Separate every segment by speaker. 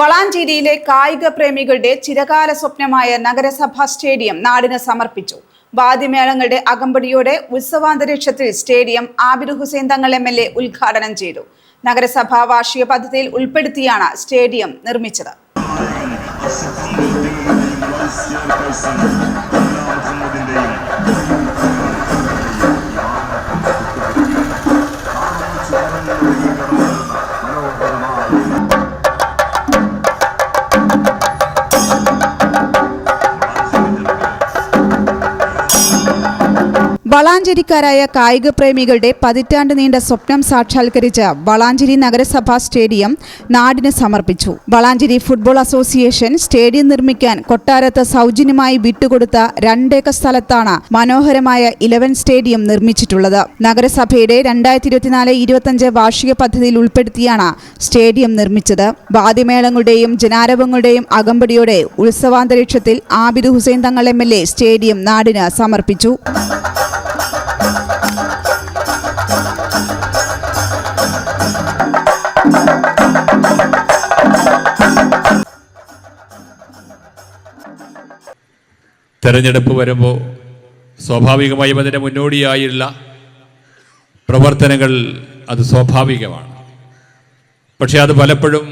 Speaker 1: വളാഞ്ചേരിയിലെ കായിക പ്രേമികളുടെ ചിരകാല സ്വപ്നമായ നഗരസഭാ സ്റ്റേഡിയം നാടിന് സമർപ്പിച്ചു. വാദ്യമേളങ്ങളുടെ അകമ്പടിയോടെ ഉത്സവാന്തരീക്ഷത്തിൽ stadium Abid Hussain Thangal M L A ഉദ്ഘാടനം ചെയ്തു. നഗരസഭാ വാർഷിക പദ്ധതിയിൽ ഉൾപ്പെടുത്തിയാണ് സ്റ്റേഡിയം നിർമ്മിച്ചത്. വളാഞ്ചേരിക്കാരായ കായിക പ്രേമികളുടെ പതിറ്റാണ്ട് നീണ്ട സ്വപ്നം സാക്ഷാത്കരിച്ച വളാഞ്ചേരി നഗരസഭാ സ്റ്റേഡിയം നാടിന് സമർപ്പിച്ചു. വളാഞ്ചേരി ഫുട്ബോൾ അസോസിയേഷൻ സ്റ്റേഡിയം നിർമ്മിക്കാൻ കൊട്ടാരത്ത് സൗജന്യമായി വിട്ടുകൊടുത്ത രണ്ടേക്കർ സ്ഥലത്താണ് മനോഹരമായ ഇലവൻ സ്റ്റേഡിയം നിർമ്മിച്ചിട്ടുള്ളത്. നഗരസഭയുടെ രണ്ടായിരത്തി ഇരുപത്തിനാല് ഇരുപത്തഞ്ച് വാർഷിക പദ്ധതിയിൽ ഉൾപ്പെടുത്തിയാണ് സ്റ്റേഡിയം നിർമ്മിച്ചത്. വാദ്യമേളങ്ങളുടെയും ജനാരവങ്ങളുടെയും അകമ്പടിയോടെ ഉത്സവാന്തരീക്ഷത്തിൽ ആബിദ് ഹുസൈൻ തങ്ങൾ എം സ്റ്റേഡിയം നാടിന് സമർപ്പിച്ചു.
Speaker 2: തെരഞ്ഞെടുപ്പ് വരുമ്പോൾ സ്വാഭാവികമായും അതിന്റെ മുന്നോടിയായുള്ള പ്രവർത്തനങ്ങൾ അത് സ്വാഭാവികമാണ്. പക്ഷെ അത് പലപ്പോഴും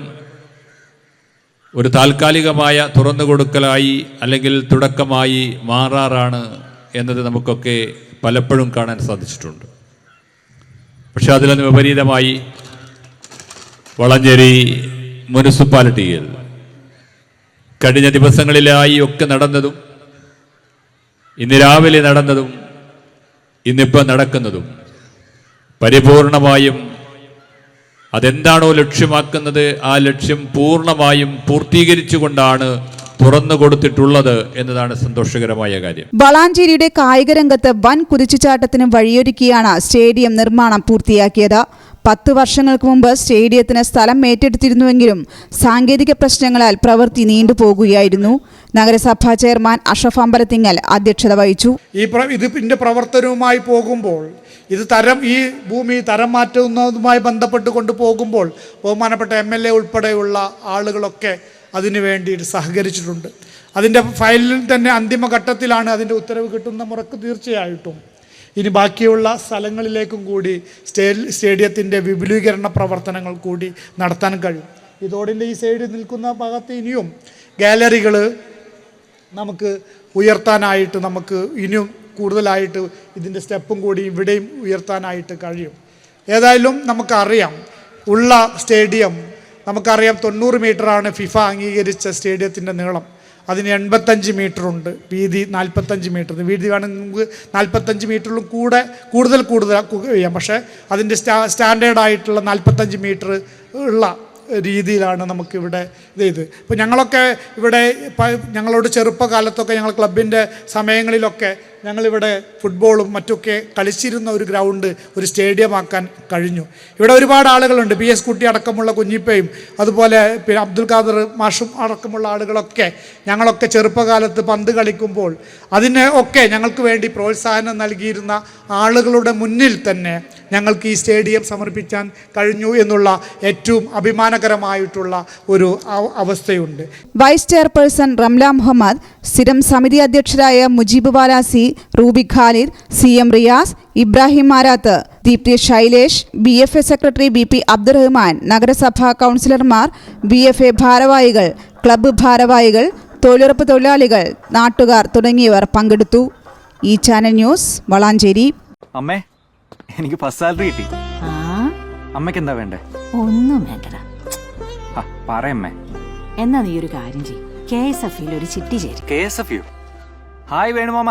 Speaker 2: ഒരു താൽക്കാലികമായ തുറന്നു കൊടുക്കലായി അല്ലെങ്കിൽ തുടക്കമായി മാറാറാണ് എന്നത് നമുക്കൊക്കെ പലപ്പോഴും കാണാൻ സാധിച്ചിട്ടുണ്ട്. പക്ഷെ അതിലൊന്ന് വിപരീതമായി വളഞ്ചേരി മുനിസിപ്പാലിറ്റിയിൽ കഴിഞ്ഞ ദിവസങ്ങളിലായി ഒക്കെ നടന്നതും ഇന്ന് രാവിലെ നടന്നതും ഇന്നിപ്പോൾ നടക്കുന്നതും പരിപൂർണമായും അതെന്താണോ ലക്ഷ്യമാക്കുന്നത് ആ ലക്ഷ്യം പൂർണമായും പൂർത്തീകരിച്ചുകൊണ്ടാണ് തുറന്നു കൊടുത്തിട്ടുള്ളത് എന്നതാണ് സന്തോഷകരമായ കാര്യം.
Speaker 1: വളാഞ്ചേരിയുടെ കായിക രംഗത്ത് വൻ കുതിച്ചുചാട്ടത്തിന് വഴിയൊരുക്കിയാണ് സ്റ്റേഡിയം നിർമ്മാണം പൂർത്തിയാക്കിയത്. പത്ത് വർഷങ്ങൾക്ക് മുമ്പ് സ്റ്റേഡിയത്തിന് സ്ഥലം ഏറ്റെടുത്തിരുന്നുവെങ്കിലും സാങ്കേതിക പ്രശ്നങ്ങളാൽ പ്രവൃത്തി നീണ്ടുപോകുകയായിരുന്നു നഗരസഭാ ചെയർമാൻ അഷഫ് അമ്പലത്തിങ്ങൽ അധ്യക്ഷത വഹിച്ചു.
Speaker 3: ഈ ഇതിന്റെ പ്രവർത്തനവുമായി പോകുമ്പോൾ ഇത് തരം ഈ ഭൂമി തരം മാറ്റുന്നതുമായി ബന്ധപ്പെട്ട് കൊണ്ടുപോകുമ്പോൾ ബഹുമാനപ്പെട്ട എം എൽ എ ഉൾപ്പെടെയുള്ള ആളുകളൊക്കെ അതിനു വേണ്ടിയിട്ട് സഹകരിച്ചിട്ടുണ്ട്. അതിന്റെ ഫയലിൽ തന്നെ അന്തിമഘട്ടത്തിലാണ് അതിന്റെ ഉത്തരവ് കിട്ടുന്ന മുറക്ക് തീർച്ചയായിട്ടും ഇനി ബാക്കിയുള്ള സ്ഥലങ്ങളിലേക്കും കൂടി സ്റ്റേ സ്റ്റേഡിയത്തിന്റെ വിപുലീകരണ പ്രവർത്തനങ്ങൾ കൂടി നടത്താൻ കഴിയും. ഇതോടിന്റെ ഈ സൈഡിൽ നിൽക്കുന്ന ഭാഗത്ത് ഇനിയും ഗാലറികൾ നമുക്ക് ഉയർത്താനായിട്ട് നമുക്ക് ഇനിയും കൂടുതലായിട്ട് ഇതിന്റെ സ്റ്റെപ്പും കൂടി ഇവിടെയും ഉയർത്താനായിട്ട് കഴിയും. ഏതായാലും നമുക്കറിയാം ഉള്ള സ്റ്റേഡിയം നമുക്കറിയാം തൊണ്ണൂറ് മീറ്ററാണ് ഫിഫ അംഗീകരിച്ച സ്റ്റേഡിയത്തിന്റെ നീളം. അതിന് എൺപത്തഞ്ച് ഉണ്ട് വീതി നാൽപ്പത്തഞ്ച് മീറ്റർ. വീതി വേണമെങ്കിൽ നമുക്ക് നാൽപ്പത്തഞ്ച് മീറ്ററിലും കൂടെ കൂടുതൽ കൂടുതൽ ചെയ്യാം. പക്ഷേ അതിന്റെ സ്റ്റാ സ്റ്റാൻഡേർഡായിട്ടുള്ള നാൽപ്പത്തഞ്ച് മീറ്റർ ഉള്ള രീതിയിലാണ് നമുക്കിവിടെ ഇത് ചെയ്ത് ഇപ്പോൾ ഞങ്ങളൊക്കെ ഇവിടെ ഞങ്ങളോട് ചെറുപ്പകാലത്തൊക്കെ ഞങ്ങൾ ക്ലബിന്റെ സമയങ്ങളിലൊക്കെ ഞങ്ങളിവിടെ ഫുട്ബോളും മറ്റൊക്കെ കളിച്ചിരുന്ന ഒരു ഗ്രൗണ്ട് ഒരു സ്റ്റേഡിയമാക്കാൻ കഴിഞ്ഞു. ഇവിടെ ഒരുപാട് ആളുകളുണ്ട്. പി എസ് കുട്ടി അടക്കമുള്ള കുഞ്ഞിപ്പയും അതുപോലെ പിന്നെ അബ്ദുൽ ഖാദർ മാഷും അടക്കമുള്ള ആളുകളൊക്കെ ഞങ്ങളൊക്കെ ചെറുപ്പകാലത്ത് പന്ത് കളിക്കുമ്പോൾ അതിനെ ഒക്കെ ഞങ്ങൾക്ക് വേണ്ടി പ്രോത്സാഹനം നൽകിയിരുന്ന ആളുകളുടെ മുന്നിൽ തന്നെ ഞങ്ങൾക്ക് ഈ സ്റ്റേഡിയം സമർപ്പിക്കാൻ കഴിഞ്ഞു എന്നുള്ള ഏറ്റവും അഭിമാനകരമായിട്ടുള്ള ഒരു അവസ്ഥയുണ്ട്.
Speaker 1: വൈസ് ചെയർപേഴ്സൺ റംല മുഹമ്മദ് സ്ഥിരം സമിതി അധ്യക്ഷരായ Mujeeb Balasi Ruby Khalid C M Riyas Ibrahim Marath Deepthi Shailesh B F A secretary B P Abdurahman നഗരസഭാ കൗൺസിലർമാർ ബി എഫ് എ ഭാരവാഹികൾ ക്ലബ്ബ് ഭാരവാഹികൾ തൊഴിലുറപ്പ് തൊഴിലാളികൾ നാട്ടുകാർ തുടങ്ങിയവർ പങ്കെടുത്തു. ഈ ചാനൽ ന്യൂസ് വളാഞ്ചേരി.
Speaker 4: അമ്മേ എനിക്ക് ഫസ്റ്റ് സാലറി കിട്ടി. അമ്മയ്ക്ക് എന്താ വേണ്ടേ?
Speaker 5: ഒന്നും വേണ്ടടാ.
Speaker 4: ആ പറയമ്മേ
Speaker 5: എന്നാ നീ ഒരു കാര്യം ചെയ്യും. കെ എസ് എഫ് ഒരു ചിട്ടി ചേരും.
Speaker 4: K S F U. Hi വേണുമാമ.